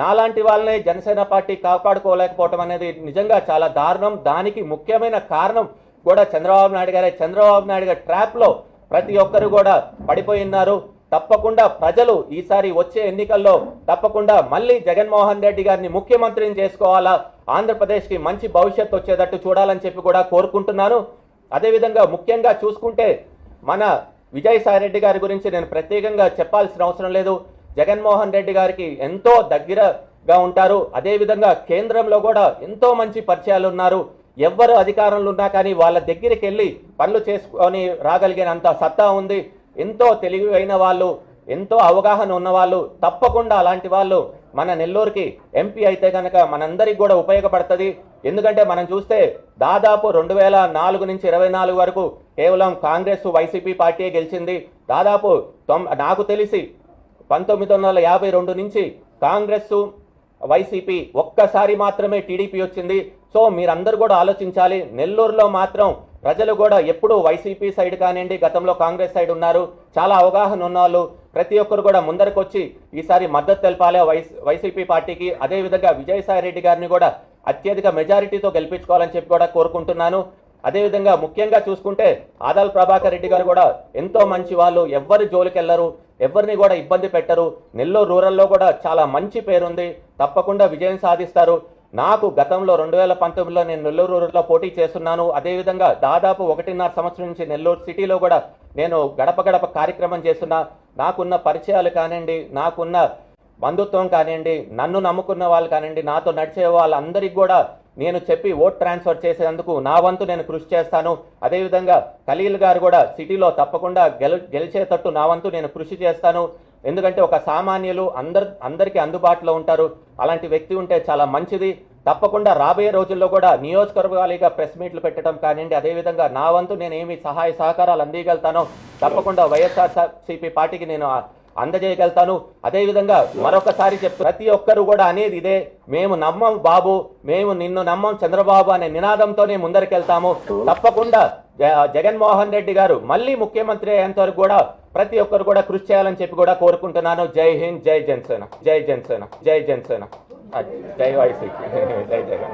నాలాంటి వాళ్ళనే జనసేన పార్టీ కాపాడుకోలేకపోవటం అనేది నిజంగా చాలా దారుణం. దానికి ముఖ్యమైన కారణం కూడా చంద్రబాబు నాయుడు గారే. చంద్రబాబు నాయుడు గారి ట్రాప్లో ప్రతి ఒక్కరు కూడా పడిపోయినారు తప్పకుండా ప్రజలు ఈసారి వచ్చే ఎన్నికల్లో తప్పకుండా మళ్ళీ జగన్మోహన్ రెడ్డి గారిని ముఖ్యమంత్రిని చేసుకోవాలా? ఆంధ్రప్రదేశ్కి మంచి భవిష్యత్తు వచ్చేటట్టు చూడాలని చెప్పి కూడా కోరుకుంటున్నాను. అదేవిధంగా ముఖ్యంగా చూసుకుంటే మన విజయసాయి రెడ్డి గారి గురించి నేను ప్రత్యేకంగా చెప్పాల్సిన అవసరం లేదు. జగన్మోహన్ రెడ్డి గారికి ఎంతో దగ్గరగా ఉంటారు. అదేవిధంగా కేంద్రంలో కూడా ఎంతో మంచి పరిచయాలు ఉన్నారు. ఎవ్వరు అధికారంలో ఉన్నా కానీ వాళ్ళ దగ్గరికి వెళ్ళి పనులు చేసుకొని రాగలిగినంత సత్తా ఉంది. ఎంతో తెలివైన వాళ్ళు ఎంతో అవగాహన ఉన్నవాళ్ళు తప్పకుండా అలాంటి వాళ్ళు మన నెల్లూరుకి ఎంపీ అయితే కనుక మనందరికి కూడా ఉపయోగపడుతుంది. ఎందుకంటే మనం చూస్తే దాదాపు రెండు వేల నాలుగు నుంచి ఇరవై నాలుగు వరకు కేవలం కాంగ్రెస్ వైసీపీ పార్టీ గెలిచింది. దాదాపు నాకు తెలిసి పంతొమ్మిది వందల యాభై రెండు నుంచి కాంగ్రెస్ వైసీపీ ఒక్కసారి మాత్రమే టీడీపీ వచ్చింది. సో మీరందరూ కూడా ఆలోచించాలి. నెల్లూరులో మాత్రం ప్రజలు కూడా ఎప్పుడూ వైసీపీ సైడ్ కానివ్వండి గతంలో కాంగ్రెస్ సైడ్ ఉన్నారు. చాలా అవగాహన ఉన్నవాళ్ళు. ప్రతి ఒక్కరు కూడా ముందరకు వచ్చి ఈసారి మద్దతు తెలపాలి వైస్ వైసీపీ పార్టీకి. అదేవిధంగా విజయసాయి రెడ్డి గారిని కూడా అత్యధిక మెజారిటీతో గెలిపించుకోవాలని చెప్పి కూడా కోరుకుంటున్నాను. అదేవిధంగా ముఖ్యంగా చూసుకుంటే ఆదాల్ ప్రభాకర్ రెడ్డి గారు కూడా ఎంతో మంచి వాళ్ళు. ఎవ్వరు జోలికెళ్ళరు. ఎవరిని కూడా ఇబ్బంది పెట్టరు. నెల్లూరు రూరల్లో కూడా చాలా మంచి పేరుంది. తప్పకుండా విజయం సాధిస్తారు. నాకు గతంలో రెండు వేల పంతొమ్మిదిలో నేను నెల్లూరు రూరల్లో పోటీ చేస్తున్నాను. అదేవిధంగా దాదాపు ఒకటిన్నర సంవత్సరం నుంచి నెల్లూరు సిటీలో కూడా నేను గడప గడప కార్యక్రమం చేస్తున్నా. నాకున్న పరిచయాలు కానివ్వండి నాకున్న బంధుత్వం కానివ్వండి నన్ను నమ్ముకున్న వాళ్ళు కానివ్వండి నాతో నడిచే వాళ్ళందరికీ కూడా నేను చెప్పి ఓట్ ట్రాన్స్ఫర్ చేసేందుకు నా వంతు నేను కృషి చేస్తాను. అదేవిధంగా ఖలీల్ గారు కూడా సిటీలో తప్పకుండా గెలు గెలిచేటట్టు నా వంతు నేను కృషి చేస్తాను. ఎందుకంటే ఒక సామాన్యులు అందరు అందరికీ అందుబాటులో ఉంటారు. అలాంటి వ్యక్తి ఉంటే చాలా మంచిది. తప్పకుండా రాబోయే రోజుల్లో కూడా నియోజకవర్గాలుగా ప్రెస్ మీట్లు పెట్టడం కానివ్వండి అదేవిధంగా నా వంతు నేను ఏమి సహాయ సహకారాలు అందియగలుగుతానో తప్పకుండా వైఎస్ఆర్సీపీ పార్టీకి నేను అందజేయగలుగుతాను. అదేవిధంగా మరొకసారి చెప్తూ ప్రతి ఒక్కరు కూడా అనేది ఇదే. మేము నమ్మం బాబు మేము నిన్ను నమ్మం చంద్రబాబు అనే నినాదంతోనే ముందరికెళ్తాము. తప్పకుండా జగన్మోహన్ రెడ్డి గారు మళ్ళీ ముఖ్యమంత్రి అయ్యేంత వరకు కూడా ప్రతి ఒక్కరు కూడా కృషి చేయాలని చెప్పి కూడా కోరుకుంటున్నాను. జై హింద్ జై జనసేన జై జనసేన జై జనసేన. జై వైసీపీ. జై జగన్.